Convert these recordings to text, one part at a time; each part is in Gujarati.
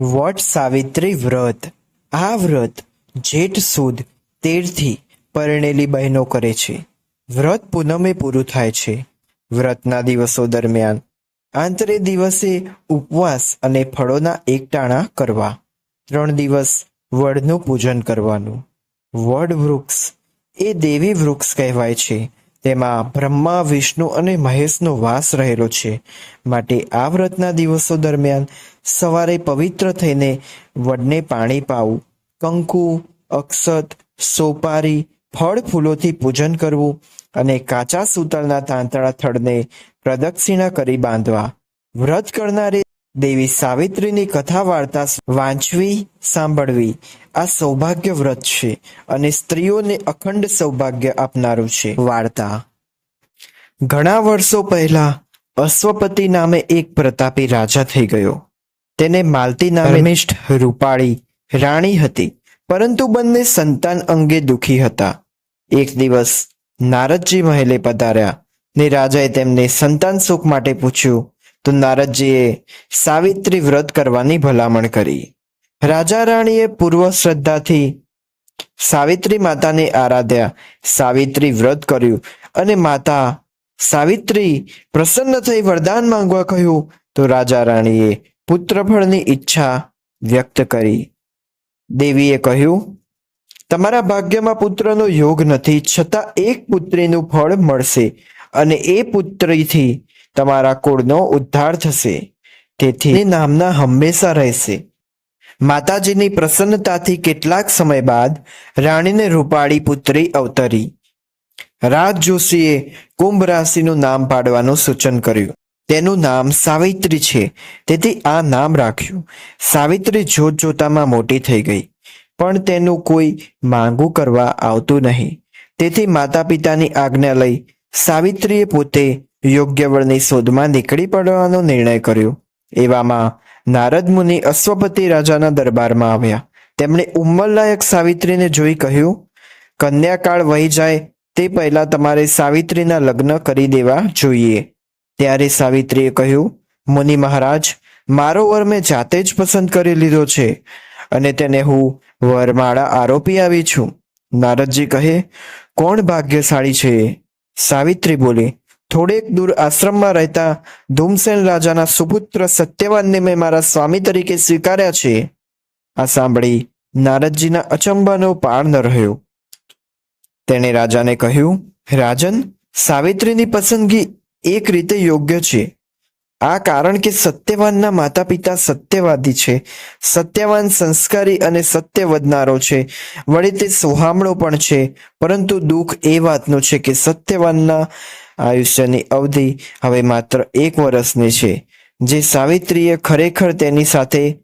વટ સાવિત્રી વ્રત? આ વ્રત જેઠ સુદ તેરથી પરણેલી બહેનો કરે છે. વ્રત પૂનમે પૂરું થાય છે. વ્રતના દિવસો દરમિયાન આંતરે દિવસે ઉપવાસ અને ફળોના એકટાણા કરવા. ત્રણ દિવસ વડનું પૂજન કરવાનું. વડ વૃક્ષ એ દેવી વૃક્ષ કહેવાય છે. તેમાં બ્રહ્મા, વિષ્ણુ અને મહેશનો વાસ રહેલો છે. માટે આ વ્રતના દિવસો દરમિયાન સવારે પવિત્ર થઈને વડને પાણી પાવું, કંકુ, અક્ષત, સોપારી, ફળ ફૂલોથી પૂજન કરવું અને કાચા સૂતળના તાંતળા થડને પ્રદક્ષિણા કરી બાંધવા. વ્રત કરનારે દેવી સાવિત્રીની કથા વાર્તા વાંચવી, સાંભળવી આ સૌભાગ્ય વ્રત છે અને સ્ત્રીઓને અખંડ સૌભાગ્ય આપનારું છે. વાર્તા. ઘણા વર્ષો પહેલા અશ્વપતિ નામે એક પ્રતાપી રાજા થઈ ગયો. તેને માલતી નામિષ્ઠ રૂપાળી રાણી હતી, પરંતુ બંને સંતાન અંગે દુખી હતા. એક દિવસ નારદજી મહેલે પધાર્યા ને રાજાએ તેમને સંતાન સુખ માટે પૂછ્યું તો નારદજીએ સાવિત્રી વ્રત કરવાની ભલામણ કરી. રાજા રાણીએ પૂર્વ શ્રદ્ધાથી સાવિત્રી માતાને આરાધ્યા સાવિત્રી વ્રત કર્યું અને માતા સાવિત્રી પ્રસન્ન થઈ વરદાન માંગવા કહ્યું તો રાજા રાણીએ પુત્રફળની ઈચ્છા વ્યક્ત કરી. દેવીએ કહ્યું, તમારા ભાગ્યમાં પુત્રનો યોગ નથી, છતાં એક પુત્રીનું ફળ મળશે અને એ પુત્રીથી તમારા કુળનો ઉદ્ધાર થશે. તેથી નામના હંમેશા રહેશે. માતાજીની પ્રસન્નતાથી કેટલાક સમય બાદ રાણીને રૂપાળી પુત્રી અવતરી. રાજ જોશીએ કુંભ રાશિનું નામ પાડવાનું સૂચન કર્યું. તેનું નામ સાવિત્રી છે. તેથી આ નામ રાખ્યું. સાવિત્રી જોત જોતામાં મોટી થઈ ગઈ. પણ તેનું કોઈ માંગુ કરવા આવતું નહીં. તેથી માતા પિતાની આજ્ઞા લઈ સાવિત્રીએ પોતે યોગ્ય વળની શોધમાં નીકળી પડવાનો નિર્ણય કર્યો. એવામાં નારદ મુનિ અશ્વપતિ રાજાના દરબારમાં આવ્યા. તેમણે ઉંમરલાયક સાવિત્રીને જોઈ કહ્યું, કન્યાકાળ વહી જાય, તે પહેલા તમારે સાવિત્રીના લગ્ન કરી દેવા જોઈએ. ત્યારે સાવિત્રીએ કહ્યું, મુનિ મહારાજ, મારો વર મેં જાતે જ પસંદ કરી લીધો છે અને તેને હું વરમાળા આરોપી આવી છું. નારદજી કહે, કોણ ભાગ્યશાળી છે? સાવિત્રી બોલી થોડેક દૂર આશ્રમમાં રહેતા ધૂમસેન રાજાના સુપુત્ર સત્યવાનને મેં મારા સ્વામી તરીકે સ્વીકાર્યા છે. આ સાંભળી નારદજીના અચંબાનો પાર ન રહ્યો. તેણે રાજાને કહ્યું, રાજન, સાવિત્રીની પસંદગી એક રીતે યોગ્ય છે. આ કારણ કે સત્યવાનના માતા પિતા સત્યવાદી છે. સત્યવાન સંસ્કારી અને સત્ય વધનારો છે. વળી તે સોહામણો પણ છે. પરંતુ દુઃખ એ વાતનું છે કે સત્યવાનના આયુષ્યની અવધિ હવે માત્ર એક વર્ષની છે. જે સાવિત્રીએ ખરેખર તેની સાથે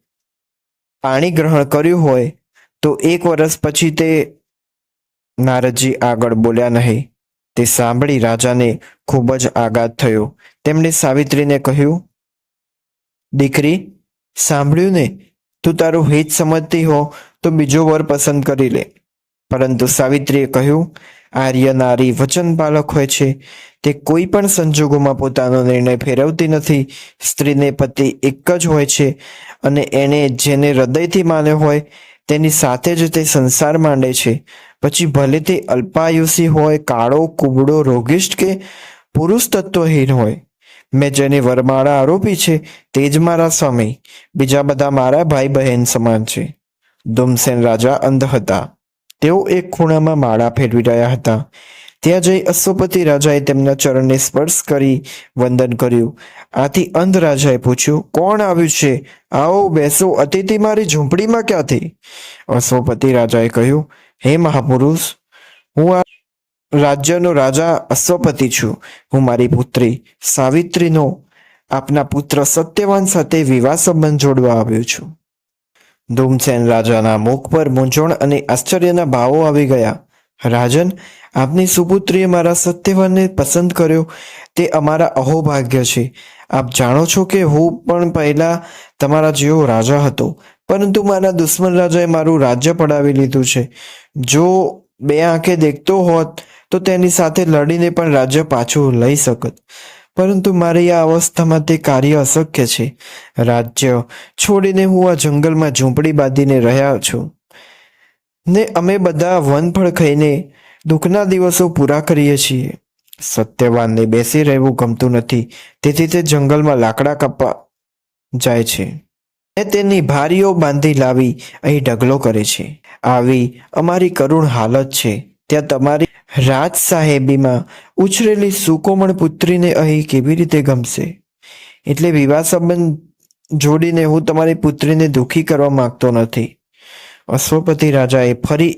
પાણી ગ્રહણ કર્યું હોય, તો એક વર્ષ પછી તે નારદજી આગળ બોલ્યા નહીં. તે સાંભળી રાજાને ખૂબ જ આઘાત થયો. તેમણે સાવિત્રીને કહ્યું, દીકરી, સાંભળ્યું ને? તું તારું હિત સમજતી હો, તો બીજો વર પસંદ કરી લે. પરંતુ સાવિત્રીએ કહ્યું આર્ય નારી વચન પાલક હોય છે. તે કોઈ પણ સંજોગોમાં પોતાનો નિર્ણય ફેરવતી નથી. સ્ત્રીને પતિ એક જ હોય છે અને એણે જેને હૃદયથી માન્યો હોય તેની સાથે જ તે સંસાર માંડે છે. પછી ભલે તે અલ્પાયુષી હોય, કાળો કુબડો રોગિષ્ઠ કે પુરુષ તત્વહીન હોય. મેં જેને વરમાળા આરોપી છે તે જ મારા સ્વામી. બીજા બધા મારા ભાઈ બહેન સમાન છે. ધૂમસેન રાજા અંધ હતા તેઓ એક ખૂણામાં માળા ફેરવી રહ્યા હતા. ત્યાં જઈ અશ્વપતિ રાજાએ તેમના ચરણને સ્પર્શ કરી વંદન કર્યું. આથી અંધ રાજાએ પૂછ્યું, કોણ આવ્યું છે? આવો, બેસો, અતિથિ મારી ઝૂંપડીમાં ક્યાંથી? અશ્વપતિ રાજાએ કહ્યું, હે મહાપુરુષ, હું આ રાજ્યનો રાજા અશ્વપતિ છું. હું મારી પુત્રી સાવિત્રીનો, આપના પુત્ર સત્યવાન સાથે વિવાહ સંબંધ જોડવા આવ્યો છું. ધૂમસેન રાજાના મુખ પર મૂંઝવણ અને આશ્ચર્યના ભાવો આવી ગયા. રાજન, આપની સુપુત્રીએ મારા સત્યવાનને પસંદ કર્યો. તે અમારા અહોભાગ્ય છે. આપ જાણો છો કે હું પણ પહેલા તમારા જેવો રાજા હતો, પરંતુ મારા દુશ્મન રાજાએ મારું રાજ્ય પડાવી લીધું છે. જો બે આંખે દેખતો હોત, તો તેની સાથે લડીને પણ રાજ્ય પાછું લઈ શકત. પરંતુ મારી આ અવસ્થામાં તે કાર્ય અશક્ય છે. રાજ્ય, છોડીને હું આ જંગલમાં ઝૂંપડી બાંધીને રહ્યા છું. ને અમે બધા વનફળ ખાઈને દુઃખના દિવસો પૂરા કરીએ છીએ. સત્યવાનને બેસી રહેવું ગમતું નથી. તેથી તે જંગલમાં લાકડા કાપવા જાય છે. ને તેની ભારીઓ બાંધી લાવી અહીં ઢગલો કરે છે. આવી અમારી કરુણ હાલત છે. ત્યાં તમારી રાજ સાહેબીમાં ઉછરેલી સુકોમળ પુત્રીને અહીં કેવી રીતે ગમશે? એટલે વિવાહ સંબંધ જોડીને હું તમારી પુત્રીને દુઃખી કરવા માંગતો નથી. અશ્વપતિ રાજાએ ફરી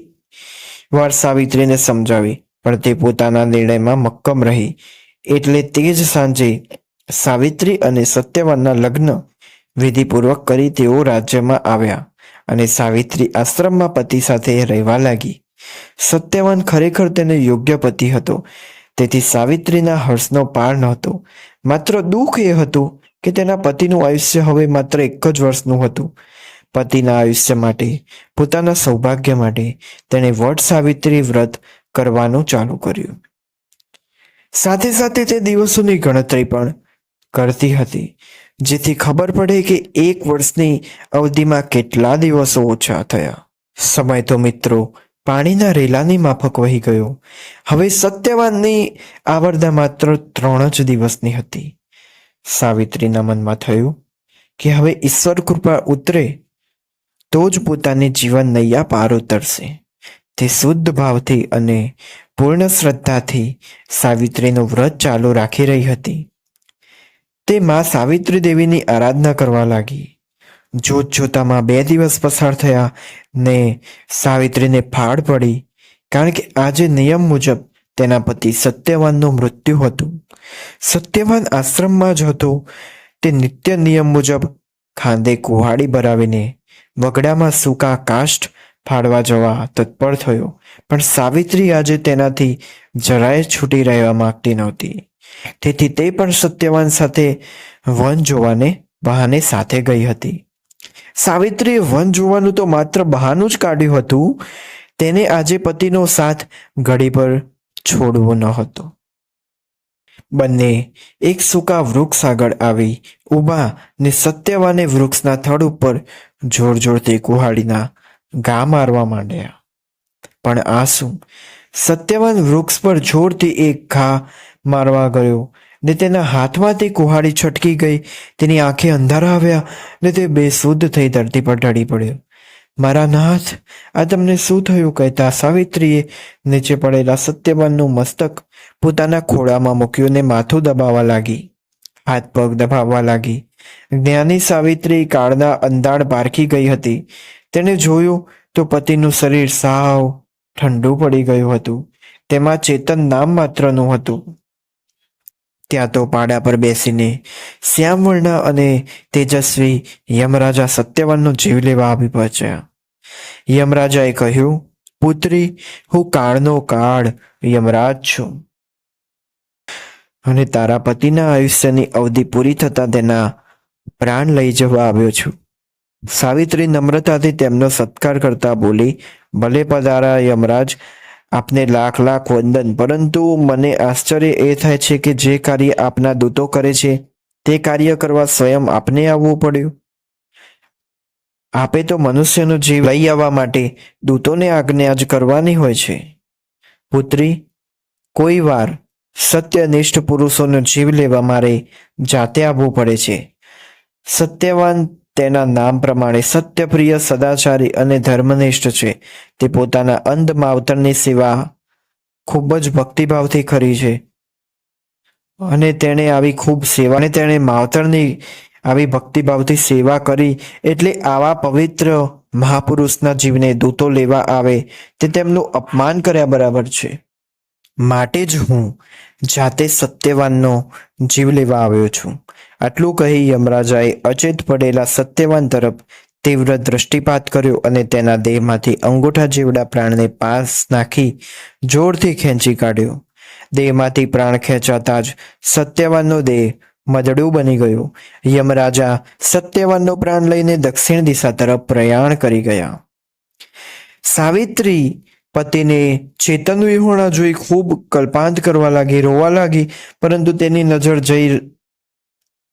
વાર સાવિત્રીને સમજાવી, પણ તે પોતાના નિર્ણયમાં મક્કમ રહી. એટલે તે જ સાંજે સાવિત્રી અને સત્યવાનના લગ્ન વિધિપૂર્વક કરી તેઓ રાજ્યમાં આવ્યા અને સાવિત્રી આશ્રમમાં પતિ સાથે રહેવા લાગી. સત્યવાન ખરેખર તેને યોગ્ય પતિ હતો. તેથી સાવિત્રીના હર્ષનો પાર નહોતો. માત્ર દુઃખ એ હતું કે તેના પતિનું આયુષ્ય હવે માત્ર એક જ વર્ષનું હતું. પતિના આયુષ્ય માટે, પોતાના સૌભાગ્ય માટે તેણે વટ સાવિત્રી વ્રત કરવાનું ચાલુ કર્યું. સાથે સાથે તે દિવસોની ગણતરી પણ કરતી હતી, જેથી ખબર પડે કે એક વર્ષની અવધિમાં કેટલા દિવસો ઓછા થયા. સમય તો મિત્રો પાણીના રેલાની માફક વહી ગયો. હવે સત્યવાનની આવરદા માત્ર ત્રણ જ દિવસની હતી. સાવિત્રીના મનમાં થયું કે હવે ઈશ્વર કૃપા ઉતરે તો જ પોતાની જીવન નૈયા પાર ઉતરશે. તે શુદ્ધ ભાવથી અને પૂર્ણ શ્રદ્ધાથી સાવિત્રીનું વ્રત ચાલુ રાખી રહી હતી. તે માં સાવિત્રી દેવીની આરાધના કરવા લાગી. જોત જોતામાં બે દિવસ પસાર થયા ને સાવિત્રીને ફાળ પડી, કારણ કે આજે નિયમ મુજબ તેના પતિ સત્યવાનનું મૃત્યુ હતું. સત્યવાન આશ્રમમાં જ હતો. તે નિત્ય નિયમ મુજબ ખાંદે કુહાડી ભરાવીને વગડામાં સૂકા કાષ્ઠ ફાડવા જવા તત્પર થયો. પણ સાવિત્રી આજે તેનાથી જરાય છૂટી રહેવા માંગતી નહોતી. તેથી તે પણ સત્યવાન સાથે વન જોવાને બહાને સાથે ગઈ હતી. સાવિત્રીએ વન જોવાનું તો માત્ર બહાનું જ કાઢ્યું હતું. તેને આજે પતિનો સાથ ઘડી પર છોડવો ન હતો. બંને એક સૂકા વૃક્ષ આગળ આવી, ઊભા ને સત્યવાને વૃક્ષના થડ ઉપર જોર જોરથી કુહાડીના ગા મારવા માંડ્યા. પણ આ શું સત્યવાન વૃક્ષ પર જોરથી એક ઘા મારવા ગયો. ને તેના હાથમાં તે કુહાડી છટકી ગઈ. તેની આંખે અંધારા આવ્યા ને તે બેસુદ્ધ થઈ ધરતી પર ઢળી પડ્યો. મારા નાથ, આ તમને શું થયું? કહેતા સાવિત્રીએ નીચે પડેલા સત્યવાનનું મસ્તક પોતાના ખોળામાં મૂક્યું ને માથું દબાવવા લાગી. હાથ પગ દબાવવા લાગી. જ્ઞાની સાવિત્રી કાળના અંધાડ પારખી ગઈ હતી. તેણે જોયું તો પતિનું શરીર સાવ ઠંડુ પડી ગયું હતું. તેમાં ચેતન નામ માત્રનું હતું. ત્યાં તો પાડા પર બેસીને શ્યામવર્ણ અને તેજસ્વી યમરાજા સત્યવાનનો જીવ લેવા આવી પહોંચ્યા. યમરાજાએ કહ્યું, પુત્રી, હું કાળનો કાળ યમરાજ છું. અને તારા પતિના આયુષ્યની અવધિ પૂરી થતાં તેના પ્રાણ લઈ જવા આવ્યો છું. સાવિત્રી નમ્રતાથી તેમનો સત્કાર કરતા બોલી, ભલે પધારા યમરાજ આપને લાખ લાખ વંદન. પરંતુ મને આશ્ચર્ય એ થાય છે કે જે કાર્ય આપના દૂતો કરે છે, તે કાર્ય કરવા સ્વયં આપને આવવું પડ્યું. આપે તો મનુષ્યનો જીવ લઈ આવવા માટે દૂતોને આજ્ઞા જ કરવાની હોય છે. પુત્રી, કોઈ વાર સત્યનિષ્ઠ પુરુષોનો જીવ લેવા મારે જાતે આવવું પડે છે. સત્યવાન તેના નામ પ્રમાણે સત્યપ્રિય સદાચારી અને ધર્મનિષ્ઠ છે. તે પોતાના અંધ માવતરની સેવા ખૂબ જ ભક્તિભાવથી કરી છે. અને તેણે આવી ખૂબ સેવા અને તેણે માવતરની આવી ભક્તિભાવથી સેવા કરી એટલે આવા પવિત્ર મહાપુરુષના જીવને દૂતો લેવા આવે તે તેમનું અપમાન કર્યા બરાબર છે. માટે જ હું જાતે સત્યવાનનો જીવ લેવા આવ્યો છું. આટલું કહી યમરાજાએ અચેત પડેલા સત્યવાન તરફ તીવ્ર દૃષ્ટિપાત કર્યો અને તેના દેહમાંથી અંગૂઠા જેવડા પ્રાણને પાસ નાખી જોરથી ખેંચી કાઢ્યો. દેહમાંથી પ્રાણ ખેંચાતા જ સત્યવાનનો દેહ મદડું બની ગયું. યમરાજા સત્યવાનનો પ્રાણ લઈને દક્ષિણ દિશા તરફ પ્રયાણ કરી ગયા. સાવિત્રી પતિને ચેતન વિહોણા જોઈ ખૂબ કલ્પાંત કરવા લાગી, રોવા લાગી, પરંતુ તેની નજર જઈ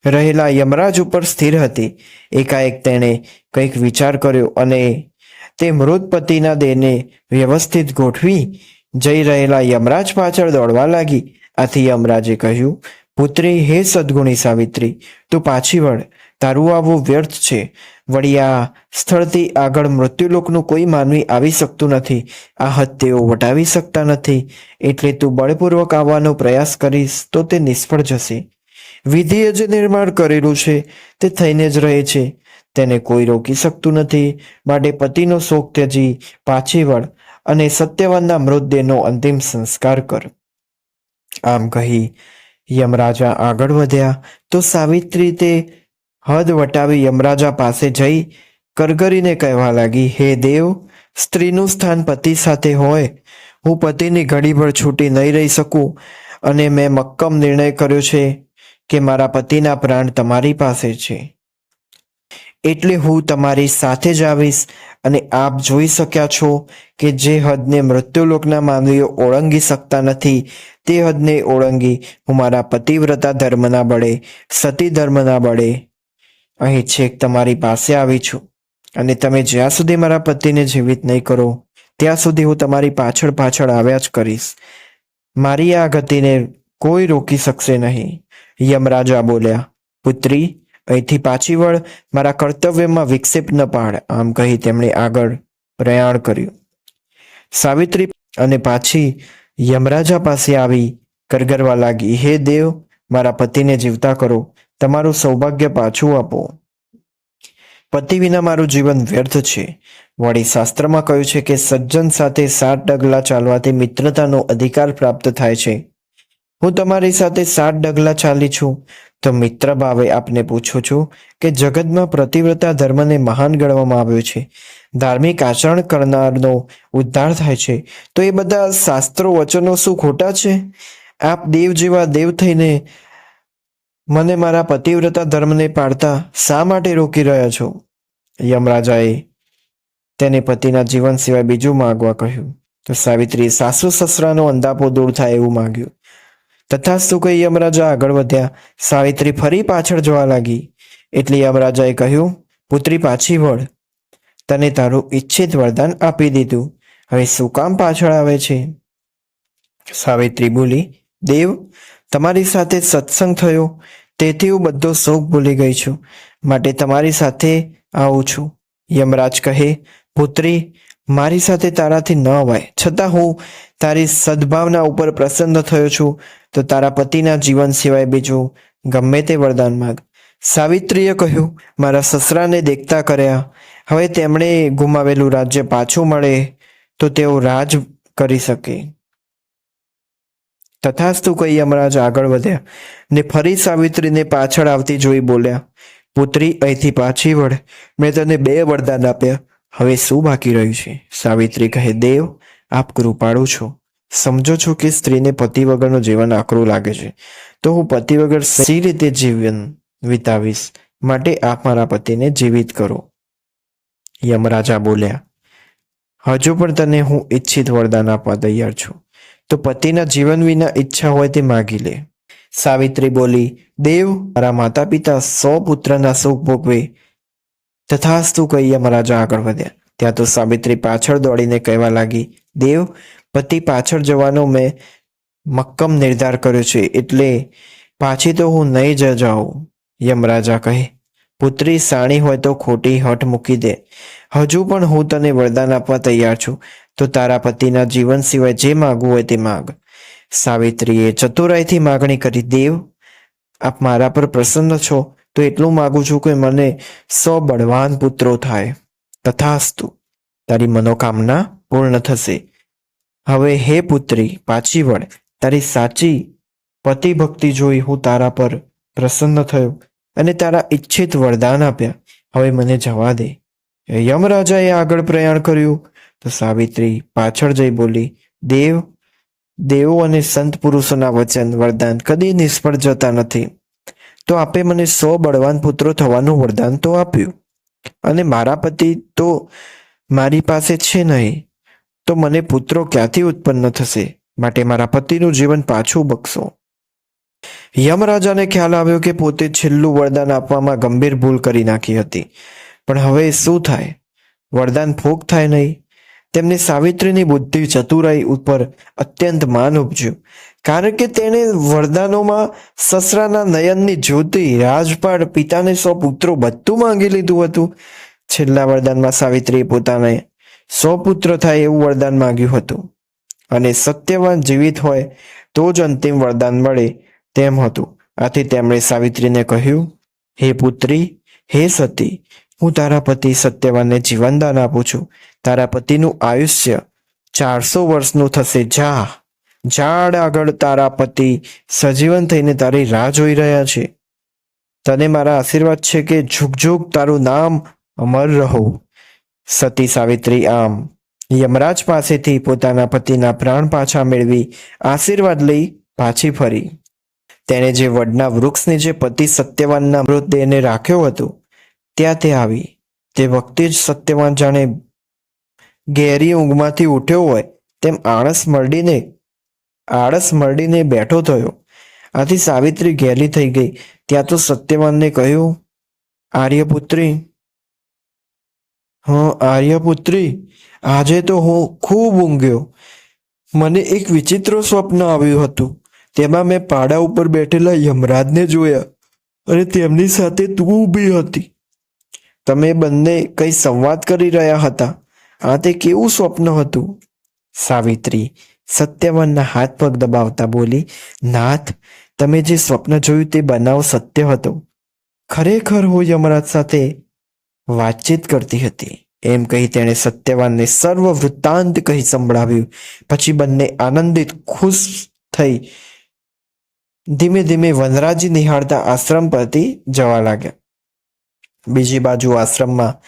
રહેલા યમરાજ ઉપર સ્થિર હતી. એકાએક તેણે કંઈક વિચાર કર્યો અને તે મૃત પતિના દેહને વ્યવસ્થિત ગોઠવી જઈ રહેલા યમરાજ પાછળ દોડવા લાગી. આથી યમરાજે કહ્યું, પુત્રી, હે સદગુણી સાવિત્રી, તું પાછી વળ. તારું આવવું વ્યર્થ છે. વળી આ સ્થળથી આગળ મૃત્યુલોકનું કોઈ માનવી આવી શકતું નથી. આ હદ તેઓ વટાવી શકતા નથી. એટલે તું બળપૂર્વક આવવાનો પ્રયાસ કરીશ તો તે નિષ્ફળ જશે. વિધિએ જે નિર્માણ કરેલું છે, તે થઈને જ રહે છે. તેને કોઈ રોકી શકતું નથી. માટે પતિનો શોક ત્યજી પાછી વળ અને સત્યવાનના મૃતદેહનો અંતિમ સંસ્કાર કર. આમ કહી યમરાજા આગળ વધ્યા. તો સાવિત્રી તે હદ વટાવી યમરાજા પાસે જઈ કરગરીને કહેવા લાગી, હે દેવ, સ્ત્રીનું સ્થાન પતિ સાથે હોય. હું પતિની ઘડીભર છૂટી નહીં રહી શકું અને મેં મક્કમ નિર્ણય કર્યો છે. કે મારા પતિના પ્રાણ તમારી પાસે છે. એટલે હું તમારી સાથે જ આવીશ અને આપ જોઈ શક્યા છો કે જે હદને મૃત્યુલોકના માનવીઓ ઓળંગી શકતા નથી, તે હદને ઓળંગી હું મારા પતિવ્રતા ધર્મના બળે, સતી ધર્મના બળે અહીં છેક તમારી પાસે આવી છું. અને તમે જ્યાં સુધી મારા પતિને જીવિત નહીં કરો, ત્યાં સુધી હું તમારી પાછળ પાછળ આવ્યા જ કરીશ. મારી આ ગતિને કોઈ રોકી શકશે નહીં. યમરાજા બોલ્યા, પુત્રી, અહીંથી પાછી વળ, મારા કર્તવ્યમાં વિક્ષેપ ન પાડ. આમ કહી તેમણે આગળ પ્રયાણ કર્યું. સાવિત્રી અને પાછી યમરાજા પાસે આવી, કરગરવા લાગી, હે દેવ, મારા પતિને જીવતા કરો, તમારું સૌભાગ્ય પાછું આપો. પતિ વિના મારું જીવન વ્યર્થ છે. વળી શાસ્ત્રમાં કહ્યું છે કે સજ્જન સાથે સાત ડગલા ચાલવાથી મિત્રતાનો અધિકાર પ્રાપ્ત થાય છે. હું તમારી સાથે સાત ડગલા ચાલી છું. તો મિત્ર ભાવે આપને પૂછું છું કે જગતમાં પ્રતિવ્રતા ધર્મને મહાન ગણવામાં આવ્યો છે. ધાર્મિક આચરણ કરનારનો ઉદ્ધાર થાય છે. તો એ બધા શાસ્ત્રો, વચનો શું ખોટા છે? આપ દેવ જેવા દેવ થઈને મને મારા પતિવ્રતા ધર્મને પાડતા શા માટે રોકી રહ્યા છો? યમરાજાએ તેને પતિના જીવન સિવાય બીજું માગવા કહ્યું. તો સાવિત્રીએ સાસુ સસરાનો અંદાપો દૂર થાય એવું માંગ્યું. તથાસ્તુ કહી યમરાજા આગળ વધ્યા. સાવિત્રી ફરી પાછળ જોવા લાગી. એટલે યમરાજાએ કહ્યું, પુત્રી, પાછી વળ. તને તારું ઈચ્છિત વરદાન આપી દીધું. હવે શું કામ પાછળ આવે છે? સાવિત્રી બોલી, દેવ, તમારી સાથે સત્સંગ થયો. તેથી હું બધો શોક ભૂલી ગઈ છું. માટે તમારી સાથે આવું છું. યમરાજ કહે, પુત્રી મારી સાથે તારાથી ન અવાય. છતાં હું તારી સદભાવના ઉપર પ્રસન્ન થયો છું, તો તારા પતિના જીવન સિવાય બીજું ગમે તે વરદાન માગ. સાવિત્રીએ કહ્યું, મારા સસરાને દેખતા કર્યા. હવે તેમણે ગુમાવેલું રાજ્ય પાછું મળે તો તેઓ રાજ કરી શકે. તથાસ્તુ કહી યમરાજ આગળ વધ્યા ને ફરી સાવિત્રીને પાછળ આવતી જોઈ બોલ્યા, પુત્રી, અહીંથી પાછી વળ. મેં તને બે વરદાન આપ્યા. હવે શું બાકી રહ્યું છે? સાવિત્રી કહે, દેવ, આપ કૃપાળુ છો. સમજો છો કે સ્ત્રીને પતિ વગરનું જીવન આકરું લાગે છે. તો હું પતિ વગર સી રીતે જીવન વિતાવીશ? માટે આપ મારા પતિને જીવિત કરો. યમરાજા બોલ્યા, હજુ પણ તને હું ઈચ્છિત વરદાન આપવા તૈયાર છું. તો પતિના જીવન વિના ઈચ્છા હોય તે માગી લે. સાવિત્રી બોલી, દેવ, મારા માતા પિતા સો પુત્રના સુખ ભોગવે તથાસ્તુ કહી મહારાજા આગળ વધ્યા. ત્યાં તો સાવિત્રી પાછળ દોડીને કહેવા લાગી, દેવ, પતિ પાછળ જવાનો મેં મક્કમ નિર્ધાર કર્યો છે, એટલે પાછી તો હું નહીં જ જાઉં. યમરાજા કહે, પુત્રી સાણી હોય તો ખોટી હઠ મૂકી દે. હજુ પણ હું તને વરદાન આપવા તૈયાર છું, તો તારા પતિના જીવન સિવાય જે માગવું હોય તે માગ. સાવિત્રીએ ચતુરાઈથી માગણી કરી, દેવ, આપ મારા પર પ્રસન્ન છો તો એટલું માગું છું કે મને સો બળવાન પુત્રો થાય. તથાસ્તુ, તારી મનોકામના પૂર્ણ થશે. હવે હે પુત્રી, પાછી વળ. તારી સાચી પતિ ભક્તિ જોઈ હું તારા પર પ્રસન્ન થયો અને તારા ઈચ્છિત વરદાન આપ્યા. હવે મને જવા દે. યમરાજાએ આગળ પ્રયાણ કર્યું તો સાવિત્રી પાછળ જઈ બોલી, દેવ, દેવો અને સંત પુરુષોના વચન વરદાન કદી નિષ્ફળ જતા નથી. તો આપે મને સો બળવાન પુત્રો થવાનું વરદાન તો આપ્યું. અને મારા પતિ તો મારી પાસે છે નહીં. તો મને પુત્રો ક્યાંથી ઉત્પન્ન થશે? માટે મારા પતિનું જીવન પાછું બક્ષો યમરાજાને ખ્યાલ આવ્યો કે પોતે છેલ્લું વરદાન આપવામાં ગંભીર ભૂલ કરી નાખી હતી. પણ હવે શું થાય? વરદાન ફોક થાય નહીં. તેમને સાવિત્રીની બુદ્ધિ ચતુરાઈ ઉપર અત્યંત માન ઉપજ્યું. કારણ કે તેણે વરદાનોમાં સસરાના નયનની જ્યોતિ રાજપાળ પિતાને સો પુત્રો બધું માંગી લીધું હતું. છેલ્લા વરદાનમાં સાવિત્રીએ પોતાને સો પુત્ર થાય એવું વરદાન માંગ્યું હતું. અને સત્યવાન જીવિત હોય તો જ અંતિમ વરદાન મળે તેમ હતું. આથી તેમણે સાવિત્રીને કહ્યું, હે પુત્રી, હે સતી, હું તારા પતિ સત્યવાનને જીવનદાન આપું છું. તારા પતિનું આયુષ્ય ચારસો વર્ષનું થશે. જા. ઝાડ આગળ તારા પતિ સજીવન થઈને તારી રાહ જોઈ રહ્યા છે. તને મારા આશીર્વાદ છે કે ઝુક ઝુક તારું નામ અમર રહો. સતી સાવિત્રી, આમ. યમરાજ પાસેથી પોતાના પતિના પ્રાણ પાછા મેળવી આશીર્વાદ લઈ પાછી ફરી. તેણે જે વડના વૃક્ષને જે પતિ સત્યવાનના મૃતદેહને રાખ્યો હતો, ત્યાં તે આવી. તે વખતે જ સત્યવાન જાણે ઘેરી ઊંઘમાંથી ઉઠ્યો હોય તેમ આળસ મરડીને આળસ મરડીને બેઠો થયો. આથી સાવિત્રી ઘેલી થઈ ગઈ. ત્યાં તો સત્યવાનને કહ્યું, આર્યપુત્રી. હા, આર્યપુત્રી. આજે તો હું ખૂબ ઊંઘ્યો. મને એક વિચિત્ર સ્વપ્ન આવ્યું હતું. તેમાં મેં પાડા ઉપર બેઠેલા યમરાજને જોયા અને તેમની સાથે તું ઊભી હતી. તમે બંને કંઈ સંવાદ કરી રહ્યા હતા. આ તે કેવું સ્વપ્ન હતું? સાવિત્રી સત્યવાનના હાથ પગ દબાવતા બોલી, નાથ, તમે જે સ્વપ્ન જોયું તે બનાવ સત્ય હતો. ખરેખર હું યમરાજ સાથે વાતચીત કરતી હતી. એમ કહી તેણે સત્યવાનને સર્વ વૃત્તાંત કહી સંભળાવ્યું. પછી બંને આનંદિત, ખુશ થઈ ધીમે ધીમે વનરાજી નિહાળતા આશ્રમ પરથી જવા લાગ્યા. બીજી બાજુ આશ્રમમાં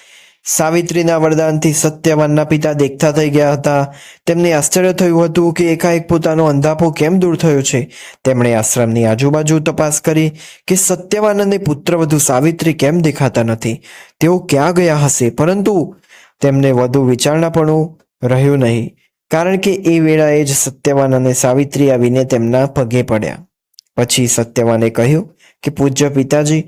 સાવિત્રીના વરદાનથી સત્યવાનના પિતા દેખતા થઈ ગયા હતા. તેમને આશ્ચર્ય થયું હતું કે એકાએક પોતાનો અંધાપો કેમ દૂર થયો છે? તેમણે આશ્રમની આજુબાજુ તપાસ કરી કે સત્યવાન અને પુત્રવધુ સાવિત્રી કેમ દેખાતા નથી? તેઓ ક્યાં ગયા હશે? પરંતુ તેમને વધુ વિચારણાપણું રહ્યું નહીં, કારણ કે એ વેળાએ જ સત્યવાન અને સાવિત્રી આવીને તેમના પગે પડ્યા. પછી સત્યવાને કહ્યું કે, પૂજ્ય પિતાજી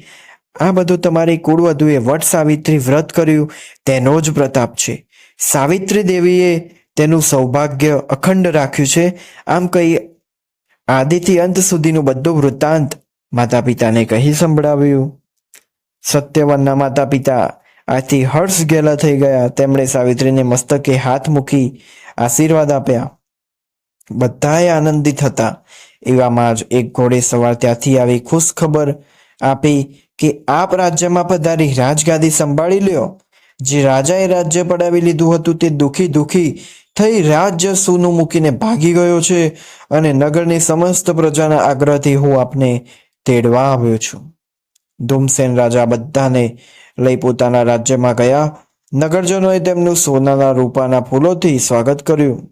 આ બધું તમારી કુળવધુએ વટ સાવિત્રી વ્રત કર્યું, તેનો જ પ્રતાપ છે. સાવિત્રી દેવીએ તેનું સૌભાગ્ય અખંડ રાખ્યું છે. આમ કહી આદિથી અંત સુધીનું બધું વૃત્તાંત માતા પિતાને કહી સંભળાવ્યું. સત્યવનના માતા પિતા આથી હર્ષ ગેલા થઈ ગયા. તેમણે સાવિત્રીને મસ્તકે હાથ મૂકી આશીર્વાદ આપ્યા. બધાએ આનંદિત હતા. એવામાં જ એક ઘોડે સવાર ત્યાંથી આવી ખુશ ખબર આપી કે આપ રાજ્યમાં પધારી રાજગાદી સંભાળી લ્યો. જે રાજાએ રાજ્ય પડાવી લીધું હતું તે દુખી દુખી થઈ રાજ્ય સૂનું મૂકીને ભાગી ગયો છે અને નગરની સમસ્ત પ્રજાના આગ્રહથી હું આપને તેડવા આવ્યો છું. ધૂમસેન રાજા બધાને લઈ પોતાના રાજ્યમાં ગયા. નગરજનોએ તેમનું સોનાના રૂપાના ફૂલોથી સ્વાગત કર્યું.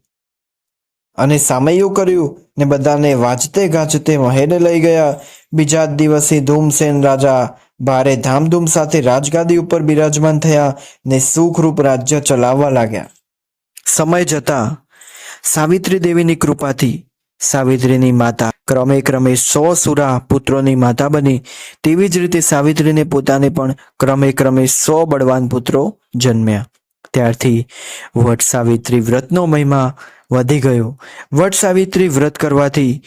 અને સામૈયું કર્યું ને બધાને વાજતે ગાજતે મહેને લઈ ગયા. બીજા દિવસે ધૂમસેન રાજા ભારે ધામધૂમ સાથે રાજગાદી ઉપર બિરાજમાન થયા ને સુખરૂપ રાજ્ય ચલાવવા લાગ્યા. સમય જતા સાવિત્રી દેવીની કૃપાથી સાવિત્રીની માતા ક્રમે ક્રમે સો સુરા પુત્રોની માતા બની. તેવી જ રીતે સાવિત્રીને પોતાને પણ ક્રમે ક્રમે સો બળવાન પુત્રો જન્મ્યા. ત્યારથી વટ સાવિત્રી વ્રતનો મહિમા વધી ગયો. વટ સાવિત્રી વ્રત કરવાથી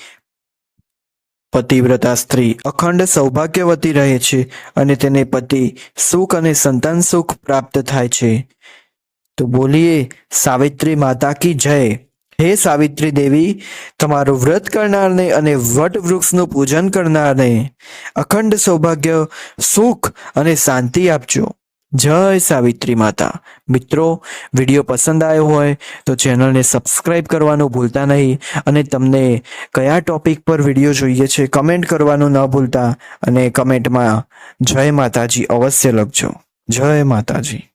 પતિવ્રતા સ્ત્રી અખંડ સૌભાગ્યવતી રહે છે અને તેને પતિ સુખ અને સંતાન સુખ પ્રાપ્ત થાય છે. તો બોલીએ, સાવિત્રી માતા કી જય. હે સાવિત્રી દેવી, તમારું વ્રત કરનારને અને વટ વૃક્ષનું પૂજન કરનારને અખંડ સૌભાગ્ય, સુખ અને શાંતિ આપજો. જય સાવિત્રી માતા. મિત્રો, વીડિયો પસંદ આવ્યો હોય તો ચેનલને સબસ્ક્રાઇબ કરવાનું ભૂલતા નહીં અને તમને કયા ટોપિક પર વીડિયો જોઈએ છે કમેન્ટ કરવાનું ન ભૂલતા અને કમેન્ટમાં જય માતાજી અવશ્ય લખજો. જય માતાજી.